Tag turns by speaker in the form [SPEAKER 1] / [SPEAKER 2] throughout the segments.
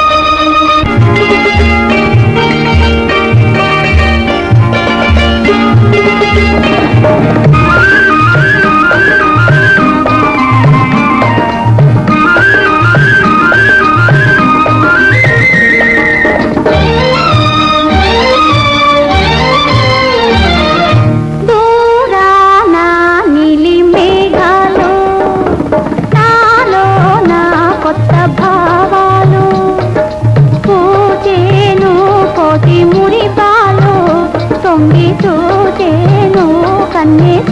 [SPEAKER 1] Música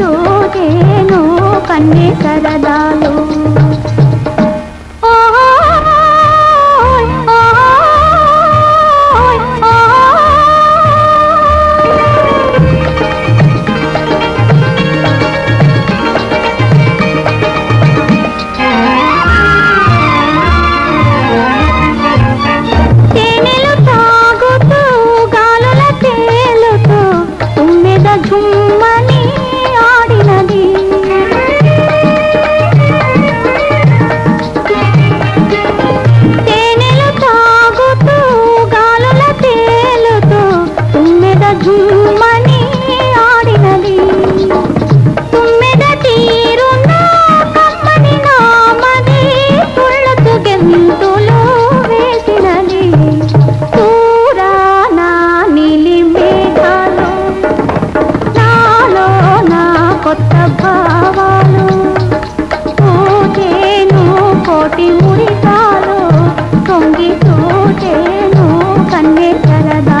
[SPEAKER 1] చూచేను కన్నే సరదాలు. కోటి మురికాలో తొంగి చూచేను కన్నే సరదా